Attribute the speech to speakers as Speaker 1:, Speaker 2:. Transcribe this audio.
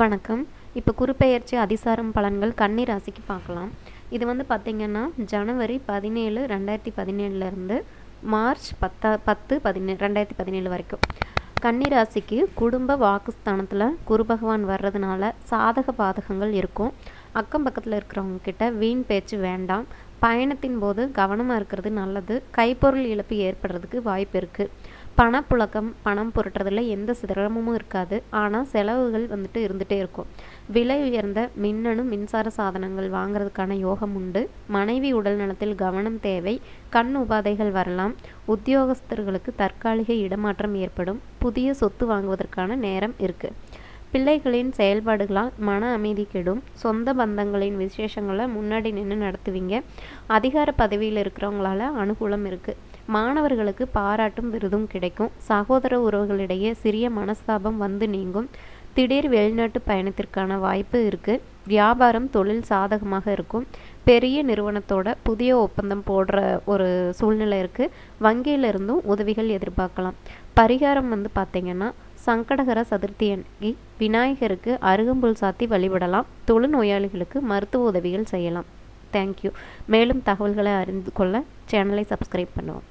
Speaker 1: வணக்கம். இப்போ குறுப்பெயர்ச்சி அதிசாரம் பலன்கள் கன்னி ராசிக்கு பார்க்கலாம். இது வந்து பார்த்திங்கன்னா ஜனவரி பதினேழு ரெண்டாயிரத்தி பதினேழுலேருந்து மார்ச் பத்தா பத்து பதினே ரெண்டாயிரத்தி பதினேழு வரைக்கும். கன்னி ராசிக்கு குடும்ப வாக்குஸ்தானத்தில் குரு பகவான் வர்றதுனால சாதக பாதகங்கள் இருக்கும். அக்கம் பக்கத்தில் இருக்கிறவங்க கிட்ட வீண் பேச்சு வேண்டாம். பயணத்தின் போது கவனமாக இருக்கிறது நல்லது. கைப்பொருள் இழப்பு ஏற்படுறதுக்கு வாய்ப்பு இருக்குது பணப்புழக்கம் பணம் புரட்டுறதுல எந்த சிரமமும் இருக்காது. ஆனால் செலவுகள் வந்துட்டு இருந்துகிட்டே இருக்கும். விலை உயர்ந்த மின்னணு மின்சார சாதனங்கள் வாங்குறதுக்கான யோகம் உண்டு. மனைவி உடல் நலத்தில் கவனம் தேவை. கண் உபாதைகள் வரலாம். உத்தியோகஸ்தர்களுக்கு தற்காலிக இடமாற்றம் ஏற்படும். புதிய சொத்து வாங்குவதற்கான நேரம் இருக்குது பிள்ளைகளின் செயல்பாடுகளால் மன அமைதி கெடும். சொந்த பந்தங்களின் விசேஷங்களை முன்னாடி நின்று நடத்துவீங்க. அதிகார பதவியில் இருக்கிறவங்களால அனுகூலம் இருக்குது மாணவர்களுக்கு பாராட்டும் விருதும் கிடைக்கும். சகோதர உறவுகளிடையே சிறிய மனஸ்தாபம் வந்து நீங்கும். திடீர் வெளிநாட்டு பயணத்திற்கான வாய்ப்பு இருக்குது வியாபாரம் தொழில் சாதகமாக இருக்கும். பெரிய நிறுவனத்தோட புதிய ஒப்பந்தம் போடுற ஒரு சூழ்நிலை இருக்குது வங்கியிலிருந்தும் உதவிகள் எதிர்பார்க்கலாம். பரிகாரம் வந்து பார்த்திங்கன்னா சங்கடகர சதுர்த்தி அன்னைக்கு விநாயகருக்கு அருகம்புல் சாத்தி வழிபடலாம். தொழுநோயாளிகளுக்கு மருத்துவ உதவிகள் செய்யலாம். தேங்க்யூ மேலும் தகவல்களை அறிந்து கொள்ள சேனலை சப்ஸ்கிரைப் பண்ணுவோம்.